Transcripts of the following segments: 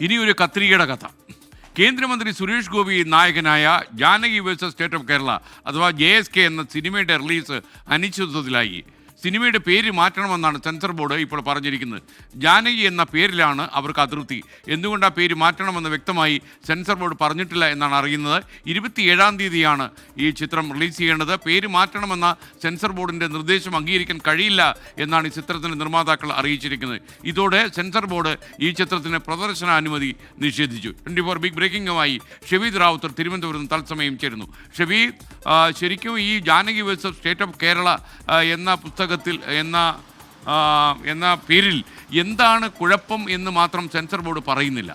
ഇനി ഒരു കത്രികയുടെ കഥ. കേന്ദ്രമന്ത്രി സുരേഷ് ഗോപി നായകനായ Janaki versus state of Kerala അഥവാ ജെ എസ് കെ എന്ന സിനിമയുടെ റിലീസ് അനിശ്ചിതത്വത്തിലായി. സിനിമയുടെ പേര് മാറ്റണമെന്നാണ് സെൻസർ ബോർഡ് ഇപ്പോൾ പറഞ്ഞിരിക്കുന്നത്. ജാനകി എന്ന പേരിലാണ് അവർക്ക് അതൃപ്തി എന്തുകൊണ്ട് ആ പേര് മാറ്റണമെന്ന് വ്യക്തമായി സെൻസർ ബോർഡ് പറഞ്ഞിട്ടില്ല എന്നാണ് അറിയുന്നത്. ഇരുപത്തിയേഴാം തീയതിയാണ് ഈ ചിത്രം റിലീസ് ചെയ്യേണ്ടത്. പേര് മാറ്റണമെന്ന സെൻസർ ബോർഡിന്റെ നിർദ്ദേശം അംഗീകരിക്കാൻ കഴിയില്ല എന്നാണ് ഈ ചിത്രത്തിന്റെ നിർമ്മാതാക്കൾ അറിയിച്ചിരിക്കുന്നത്. ഇതോടെ സെൻസർ ബോർഡ് ഈ ചിത്രത്തിന് പ്രദർശനാനുമതി നിഷേധിച്ചു. ട്വന്റി ഫോർ ബിഗ് ബ്രേക്കിംഗുമായി ഷെവീദ് റാവുത്തർ തിരുവനന്തപുരം തത്സമയം ചേരുന്നു. ഷെവീദ് ശരിക്കും ഈ Janaki versus state of Kerala എന്ന എന്ന പുസ്തകത്തിൽ എന്ന എന്ന പേരിൽ എന്താണ് കുഴപ്പം എന്ന് മാത്രം സെൻസർ ബോർഡ് പറയുന്നില്ല.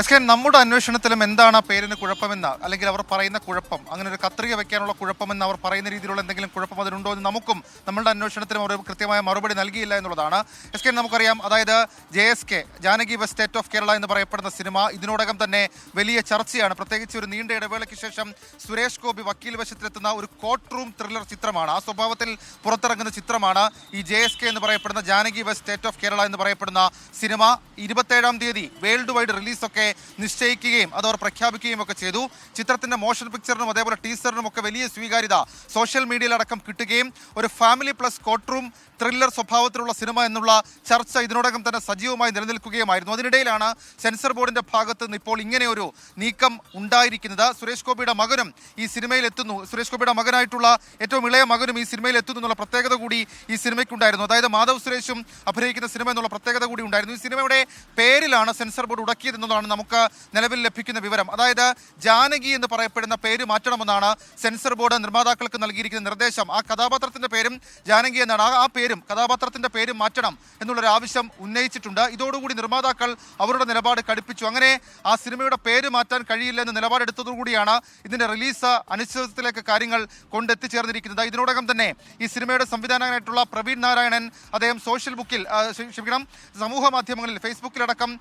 എസ് കെ നമ്മുടെ അന്വേഷണത്തിലും എന്താണ് ആ പേരിന് കുഴപ്പമെന്ന്? അല്ലെങ്കിൽ അവർ പറയുന്ന കുഴപ്പം അങ്ങനെ ഒരു കത്രിക വെക്കാനുള്ള കുഴപ്പമെന്ന് അവർ പറയുന്ന രീതിയിലുള്ള എന്തെങ്കിലും കുഴപ്പം അതിനുണ്ടോ എന്ന് നമുക്കും നമ്മളുടെ അന്വേഷണത്തിലും അവർ കൃത്യമായ മറുപടി നൽകിയില്ല എന്നുള്ളതാണ്. എസ് കെ നമുക്കറിയാം അതായത് J S K Janaki versus state of Kerala എന്ന് പറയപ്പെടുന്ന സിനിമ ഇതിനോടകം തന്നെ വലിയ ചർച്ചയാണ്. പ്രത്യേകിച്ച് ഒരു നീണ്ട ഇടവേളയ്ക്ക് ശേഷം സുരേഷ് ഗോപി വക്കീൽ വശത്തിലെത്തുന്ന ഒരു കോർട്ട് റൂം ത്രില്ലർ ചിത്രമാണ്. ആ സ്വഭാവത്തിൽ പുറത്തിറങ്ങുന്ന ചിത്രമാണ് ഈ ജെ എസ് കെ എന്ന് പറയപ്പെടുന്ന Janaki versus state of Kerala എന്ന് പറയപ്പെടുന്ന സിനിമ. ഇരുപത്തേഴാം തീയതി വേൾഡ് വൈഡ് റിലീസൊക്കെ നിശ്ചയിക്കുകയും അത് അവർ പ്രഖ്യാപിക്കുകയും ഒക്കെ ചെയ്തു. ചിത്രത്തിന്റെ മോഷൻ പിക്ചറിനും അതേപോലെ ടീസറിനും ഒക്കെ വലിയ സ്വീകാര്യത സോഷ്യൽ മീഡിയയിലടക്കം കിട്ടുകയും ഒരു family plus courtroom thriller സ്വഭാവത്തിലുള്ള സിനിമ എന്നുള്ള ചർച്ച ഇതിനോടകം തന്നെ സജീവമായി നിലനിൽക്കുകയുമായിരുന്നു. അതിനിടയിലാണ് സെൻസർ ബോർഡിന്റെ ഭാഗത്ത് നിന്ന് ഇപ്പോൾ ഇങ്ങനെ ഒരു നീക്കം ഉണ്ടായിരിക്കുന്നത്. സുരേഷ് ഗോപിയുടെ മകനും ഈ സിനിമയിൽ എത്തുന്നു. സുരേഷ് ഗോപിയുടെ മകനായിട്ടുള്ള ഏറ്റവും ഇളയ മകനും ഈ സിനിമയിൽ എത്തുന്നു എന്നുള്ള പ്രത്യേകത കൂടി ഈ സിനിമയ്ക്കുണ്ടായിരുന്നു അതായത് മാധവ് സുരേഷും അഭിനയിക്കുന്ന സിനിമ എന്നുള്ള പ്രത്യേകത കൂടി ഉണ്ടായിരുന്നു. ഈ സിനിമയുടെ പേരിലാണ് സെൻസർ ബോർഡ് ഉടക്കിയതെന്നതാണ് നമുക്ക് നിലവിൽ ലഭിക്കുന്ന വിവരം. അതായത് ജാനകി എന്ന് പറയപ്പെടുന്ന പേര് മാറ്റണമെന്നാണ് സെൻസർ ബോർഡ് നിർമ്മാതാക്കൾക്ക് നൽകിയിരിക്കുന്ന നിർദ്ദേശം. ആ കഥാപാത്രത്തിന്റെ പേരും ജാനകി എന്നാണ്. ആ- പേരും കഥാപാത്രത്തിന്റെ പേരും മാറ്റണം എന്നുള്ളൊരു ആവശ്യം ഉന്നയിച്ചിട്ടുണ്ട്. ഇതോടുകൂടി നിർമ്മാതാക്കൾ അവരുടെ നിലപാട് കടുപ്പിച്ചു. അങ്ങനെ ആ സിനിമയുടെ പേര് മാറ്റാൻ കഴിയില്ല എന്ന് നിലപാടെടുത്തതോടുകൂടിയാണ് ഇതിന്റെ റിലീസ് അനിശ്ചിതത്തിലേക്ക് കാര്യങ്ങൾ കൊണ്ടെത്തിച്ചേർന്നിരിക്കുന്നത്. ഇതിനോടകം തന്നെ ഈ സിനിമയുടെ സംവിധാനകനായിട്ടുള്ള പ്രവീൺ നാരായണൻ അദ്ദേഹം സോഷ്യൽ ബുക്കിൽ ക്ഷമിക്കണം സമൂഹ മാധ്യമങ്ങളിൽ ഫേസ്ബുക്കിലടക്കം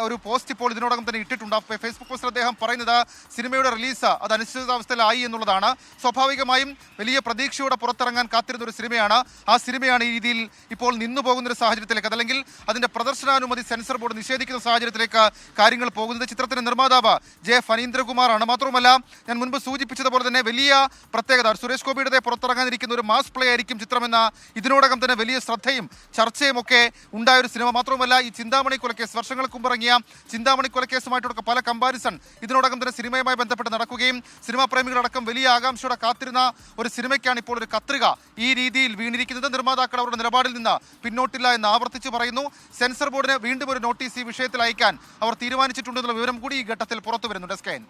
ഒരു പോസ്റ്റ് ഇപ്പോൾ ഇതിനോടകം തന്നെ ഇട്ടിട്ടുണ്ട്. ഫേസ്ബുക്ക് പോസ്റ്റിൽ അദ്ദേഹം പറയുന്നത് സിനിമയുടെ റിലീസ് അത് അനിശ്ചിതാവസ്ഥയിലായി എന്നുള്ളതാണ്. സ്വാഭാവികമായും വലിയ പ്രതീക്ഷയോടെ പുറത്തിറങ്ങാൻ കാത്തിരുന്ന ഒരു സിനിമയാണ്. ആ സിനിമയാണ് ഈ രീതിയിൽ ഇപ്പോൾ നിന്നു പോകുന്ന ഒരു സാഹചര്യത്തിലേക്ക് അതല്ലെങ്കിൽ അതിന്റെ പ്രദർശനാനുമതി സെൻസർ ബോർഡ് നിഷേധിക്കുന്ന സാഹചര്യത്തിലേക്ക് കാര്യങ്ങൾ പോകുന്നത്. ചിത്രത്തിന്റെ നിർമ്മാതാവ് ജെ ഫനീന്ദ്രകുമാറാണ്. മാത്രമല്ല ഞാൻ മുൻപ് സൂചിപ്പിച്ചതുപോലെ തന്നെ വലിയ പ്രത്യേകത സുരേഷ് ഗോപിയുടെ പുറത്തിറങ്ങാനിരിക്കുന്ന ഒരു മാസ് പ്ലേ ആയിരിക്കും ചിത്രമെന്ന ഇതിനോടകം തന്നെ വലിയ ശ്രദ്ധയും ചർച്ചയും ഒക്കെ ഉണ്ടായ ഒരു സിനിമ. മാത്രവുമല്ല ഈ ചിന്താമണി കൊലക്കേസ് വർഷങ്ങൾക്ക് മുമ്പ് ഇറങ്ങിയ ചിന്താമണി കൊലക്കേസുമായിട്ടൊക്കെ പല കമ്പാരിസൺ ഇതിനോടകം തന്നെ സിനിമയുമായി ബന്ധപ്പെട്ട് നടക്കുകയും സിനിമാ പ്രേമികളടക്കം വലിയ ആകാംക്ഷയോടെ കാത്തിരുന്ന ഒരു സിനിമയ്ക്കാണ് ഇപ്പോൾ ഒരു കത്രിക ഈ രീതിയിൽ വീണിരിക്കുന്നത്. നിർമ്മാതാക്കൾ അവരുടെ നിലപാടിൽ നിന്ന് പിന്നോട്ടില്ല എന്ന് ആവർത്തിച്ച് പറയുന്നു. സെൻസർ ബോർഡിന് വീണ്ടും ഒരു നോട്ടീസ് ഈ വിഷയത്തിൽ അയക്കാൻ അവർ തീരുമാനിച്ചിട്ടുണ്ടെന്നുള്ള വിവരം കൂടി ഈ ഘട്ടത്തിൽ പുറത്തു വരുന്നുണ്ട് സ്കൈൻ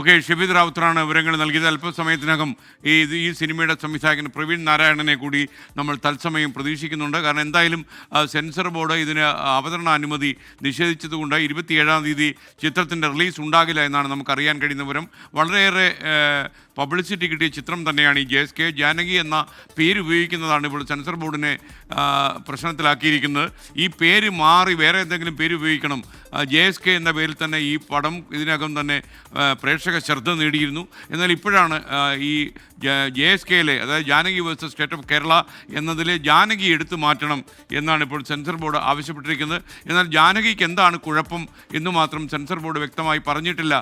ഓക്കെ ഷെബീദ് റാവുത്തറാണ് വിവരങ്ങൾ നൽകിയത്. അല്പസമയത്തിനകം ഈ ഈ സിനിമയുടെ സംവിധായകൻ പ്രവീൺ നാരായണനെ കൂടി നമ്മൾ തത്സമയം പ്രതീക്ഷിക്കുന്നുണ്ട്. കാരണം എന്തായാലും സെൻസർ ബോർഡ് ഇതിന് അവതരണ അനുമതി നിഷേധിച്ചതുകൊണ്ട് ഇരുപത്തിയേഴാം തീയതി ചിത്രത്തിന്റെ റിലീസ് ഉണ്ടാകില്ല എന്നാണ് നമുക്കറിയാൻ കഴിയുന്ന വിവരം. വളരെയേറെ പബ്ലിസിറ്റി കിട്ടിയ ചിത്രം തന്നെയാണ് ഈ ജെ എസ് കെ. ജാനകി എന്ന പേര് ഉപയോഗിക്കുന്നതാണ് ഇപ്പോൾ സെൻസർ ബോർഡിനെ പ്രശ്നത്തിലാക്കിയിരിക്കുന്നത്. ഈ പേര് മാറി വേറെ എന്തെങ്കിലും പേര് ഉപയോഗിക്കണം. ജെ എസ് കെ എന്ന പേരിൽ തന്നെ ഈ പടം ഇതിനകം തന്നെ ആ, പ്രേക്ഷക ശ്രദ്ധ നേടിയിരുന്നു. എന്നാൽ ഇപ്പോഴാണ് ഈ ജെ എസ് കെയിലെ അതായത് Janaki versus state of Kerala എന്നതിലെ ജാനകി എടുത്തു മാറ്റണം എന്നാണ് ഇപ്പോൾ സെൻസർ ബോർഡ് ആവശ്യപ്പെട്ടിരിക്കുന്നത്. എന്നാൽ ജാനകിക്ക് എന്താണ് കുഴപ്പം എന്ന് മാത്രം സെൻസർ ബോർഡ് വ്യക്തമായി പറഞ്ഞിട്ടില്ല.